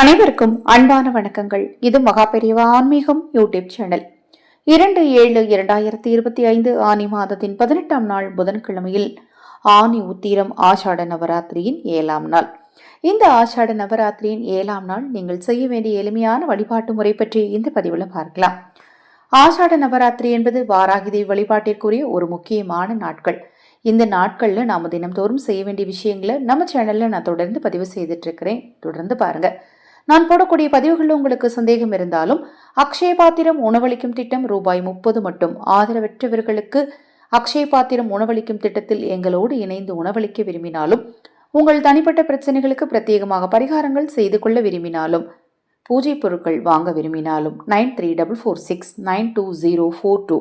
அனைவருக்கும் அன்பான வணக்கங்கள். இது மகாபெரியவா ஆன்மீகம் யூடியூப் சேனல். இரண்டு ஏழு இரண்டாயிரத்தி இருபத்தி ஐந்து ஆனி மாதத்தின் பதினெட்டாம் நாள் புதன்கிழமையில் ஆனி உத்திரம் ஆஷாட நவராத்திரியின் ஏழாம் நாள். இந்த ஆஷாட நவராத்திரியின் ஏழாம் நாள் நீங்கள் செய்ய வேண்டிய எளிமையான வழிபாட்டு முறை பற்றி இந்த பதிவில் பார்க்கலாம். ஆஷாட நவராத்திரி என்பது வாராகிதேவி வழிபாட்டிற்குரிய ஒரு முக்கியமான நாட்கள். இந்த நாட்களில் நாம் தினம்தோறும் செய்ய வேண்டிய விஷயங்களை நம்ம சேனலில் நான் தொடர்ந்து பதிவு செய்துட்டு இருக்கிறேன். தொடர்ந்து பாருங்கள் நான் போடக்கூடிய பதிவுகளில் உங்களுக்கு சந்தேகம் இருந்தாலும் அக்ஷய பாத்திரம் உணவளிக்கும் திட்டம் ரூபாய் முப்பது மட்டும். ஆதரவற்றவர்களுக்கு அக்ஷய பாத்திரம் உணவளிக்கும் திட்டத்தில் எங்களோடு இணைந்து உணவளிக்க விரும்பினாலும் உங்கள் தனிப்பட்ட பிரச்சனைகளுக்கு பிரத்யேகமாக பரிகாரங்கள் செய்து கொள்ள விரும்பினாலும் பூஜை பொருட்கள் வாங்க விரும்பினாலும் nine three double four six nine two zero four two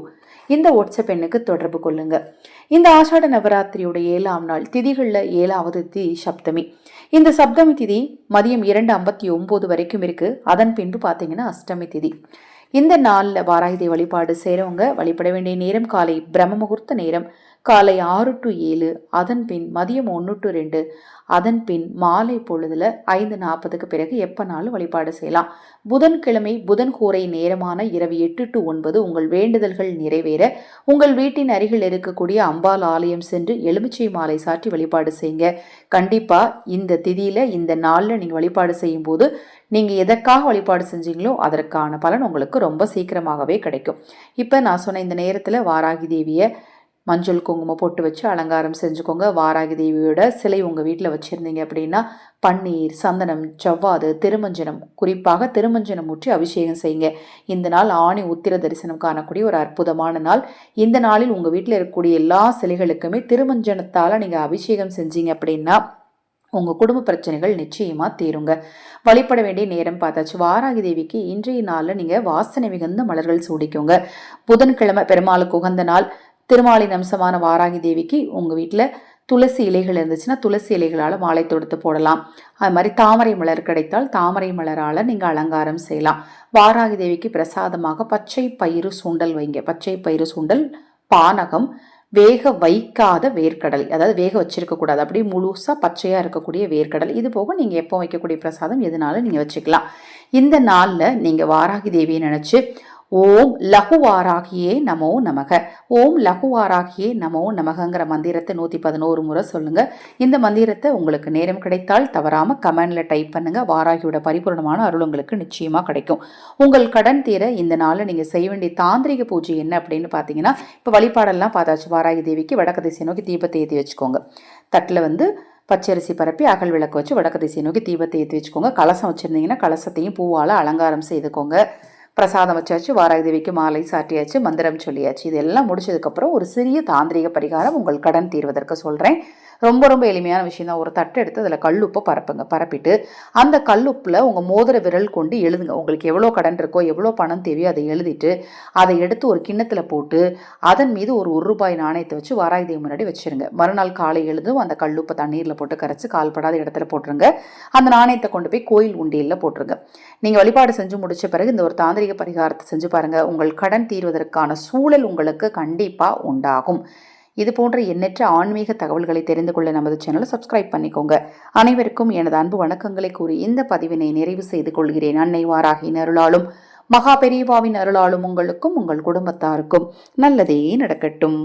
இந்த வாட்ஸ்அப் எண்ணுக்கு தொடர்பு கொள்ளுங்க. இந்த ஆஷாட நவராத்திரியோட ஏழாம் நாள் திதிகளில் ஏழாவது திதி சப்தமி. இந்த சப்தமி திதி மதியம் இரண்டு ஐம்பத்தி ஒம்பது வரைக்கும் இருக்கு. அதன் பின்பு பார்த்தீங்கன்னா அஷ்டமி திதி. இந்த நாளில் வாராயுதை வழிபாடு செய்கிறவங்க வழிபட வேண்டிய நேரம் காலை பிரம்ம முகூர்த்த நேரம். காலை ஆறு டு ஏழு அதன் பின் மதியம் ஒன்று டு ரெண்டு அதன் பின் மாலை பொழுதுல ஐந்து நாற்பதுக்கு பிறகு எப்போனாலும் வழிபாடு செய்யலாம். புதன்கிழமை புதன் கூரை நேரமான இரவு எட்டு டு ஒன்பது உங்கள் வேண்டுதல்கள் நிறைவேற. உங்கள் வீட்டின் அருகில் இருக்கக்கூடிய அம்பாள் ஆலயம் சென்று எலுமிச்சை மாலை சாற்றி வழிபாடு செய்யுங்க. கண்டிப்பாக இந்த திதியில் இந்த நாளில் நீங்கள் வழிபாடு செய்யும்போது நீங்கள் எதற்காக வழிபாடு செஞ்சீங்களோ அதற்கான பலன் உங்களுக்கு ரொம்ப சீக்கிரமாகவே கிடைக்கும். இப்போ நான் சொன்ன இந்த நேரத்தில் வாராகி தேவியை மஞ்சள் குங்குமம் போட்டு வச்சு அலங்காரம் செஞ்சுக்கோங்க. வாராகி தேவியோட சிலை உங்கள் வீட்டில் வச்சுருந்தீங்க அப்படின்னா பன்னீர் சந்தனம் செவ்வாது திருமஞ்சனம் குறிப்பாக திருமஞ்சனம் ஊற்றி அபிஷேகம் செய்யுங்க. இந்த நாள் ஆணி உத்திர தரிசனம் காணக்கூடிய ஒரு அற்புதமான நாள். இந்த நாளில் உங்கள் வீட்டில் இருக்கக்கூடிய எல்லா சிலைகளுக்குமே திருமஞ்சனத்தால் நீங்கள் அபிஷேகம் செஞ்சீங்க அப்படின்னா உங்கள் குடும்ப பிரச்சனைகள் நிச்சயமாக தீருங்க. வழிபட வேண்டிய நேரம் பார்த்தாச்சு. வாராகி தேவிக்கு இன்றைய நாளில் நீங்கள் வாசனை மிகுந்த மலர்கள் சூடிக்கோங்க. புதன்கிழமை பெருமாளுக்கு உகந்த நாள். திருமாலின் அம்சமான வாராகி தேவிக்கு உங்கள் வீட்டில் துளசி இலைகள் இருந்துச்சுன்னா துளசி இலைகளால் மாலை தொடுத்து போடலாம். அது மாதிரி தாமரை மலர் கிடைத்தால் தாமரை மலரால் நீங்கள் அலங்காரம் செய்யலாம். வாராகி தேவிக்கு பிரசாதமாக பச்சை பயிறு சுண்டல் வைங்க. பச்சை பயிறு சுண்டல் பானகம் வேக வைக்காத வேர்க்கடலை அதாவது வேக வச்சிருக்க கூடாது. அப்படியே முழுசாக பச்சையாக இருக்கக்கூடிய வேர்க்கடலை. இது போக நீங்கள் எப்போ வைக்கக்கூடிய பிரசாதம் எதுனாலும் நீங்கள் வச்சுக்கலாம். இந்த நாளில் நீங்கள் வாராகி தேவியை நினச்சி ஓம் லகுவாராகியே நமோ நமக. ஓம் லகுவாராகியே நமோ நமகங்கிற மந்திரத்தை நூற்றி பதினோரு முறை சொல்லுங்கள் இந்த மந்திரத்தை உங்களுக்கு நேரம் கிடைத்தால் தவறாமல் கமெண்டில் டைப் பண்ணுங்கள் வாராகியோட பரிபூர்ணமான அருள் உங்களுக்கு நிச்சயமாக கிடைக்கும். உங்கள் கடன் தீர இந்த நாளில் நீங்கள் செய்ய வேண்டிய தாந்திரிக பூஜை என்ன அப்படின்னு பார்த்தீங்கன்னா இப்போ வழிபாடெல்லாம் பார்த்தாச்சு. வாராகி தேவிக்கு வடக்கு திசை நோக்கி தீபத்தை ஏற்றி வச்சுக்கோங்க. தட்டில் வந்து பச்சரிசி பரப்பி அகல் விளக்கு வச்சு வடக்கு திசை நோக்கி தீபத்தை ஏற்றி வச்சுக்கோங்க. கலசம் வச்சுருந்தீங்கன்னா கலசத்தையும் பூவால் அலங்காரம் செய்துக்கோங்க. பிரசாதம் வச்சாச்சு வாராகி தேவிக்கு மாலை சாட்டியாச்சு மந்திரம் சொல்லியாச்சு. இதெல்லாம் முடிச்சதுக்கப்புறம் ஒரு சிறிய தாந்திரிக பரிகாரம் உங்கள் கடன் தீர்வதற்கு சொல்கிறேன் ரொம்ப ரொம்ப எளிமையான விஷயம் தான் ஒரு தட்டை எடுத்து அதில் கல்லுப்பை பரப்புங்க. பரப்பிட்டு அந்த கல்லுப்பில் உங்கள் மோதிர விரல் கொண்டு எழுதுங்க. உங்களுக்கு எவ்வளோ கடன் இருக்கோ எவ்வளோ பணம் தேவையோ அதை எழுதிட்டு அதை எடுத்து ஒரு கிண்ணத்தில் போட்டு அதன் மீது ஒரு ஒரு ரூபாய் நாணயத்தை வச்சு வாராயுதை முன்னாடி வச்சுருங்க. மறுநாள் காலை எழுதும் அந்த கல்லுப்பை தண்ணீரில் போட்டு கரைச்சி கால்படாத இடத்துல போட்டுருங்க. அந்த நாணயத்தை கொண்டு போய் கோயில் உண்டியலில் போட்டுருங்க. நீங்கள் வழிபாடு செஞ்சு முடிச்ச பிறகு இந்த ஒரு தாந்திரிக பரிகாரத்தை செஞ்சு பாருங்கள் உங்கள் கடன் தீர்வதற்கான சூழல் உங்களுக்கு கண்டிப்பாக உண்டாகும். இது போன்ற எண்ணற்ற ஆன்மீக தகவல்களை தெரிந்து கொள்ள நமது சேனலை சப்ஸ்கிரைப் பண்ணிக்கோங்க. அனைவருக்கும் எனது அன்பு வணக்கங்களை கூறி இந்த பதிவினை நிறைவு செய்து கொள்கிறேன். அன்னை வாராகின் அருளாலும் மகா பெரியவாவின் அருளாலும் உங்களுக்கும் உங்கள் குடும்பத்தாருக்கும் நல்லதே நடக்கட்டும்.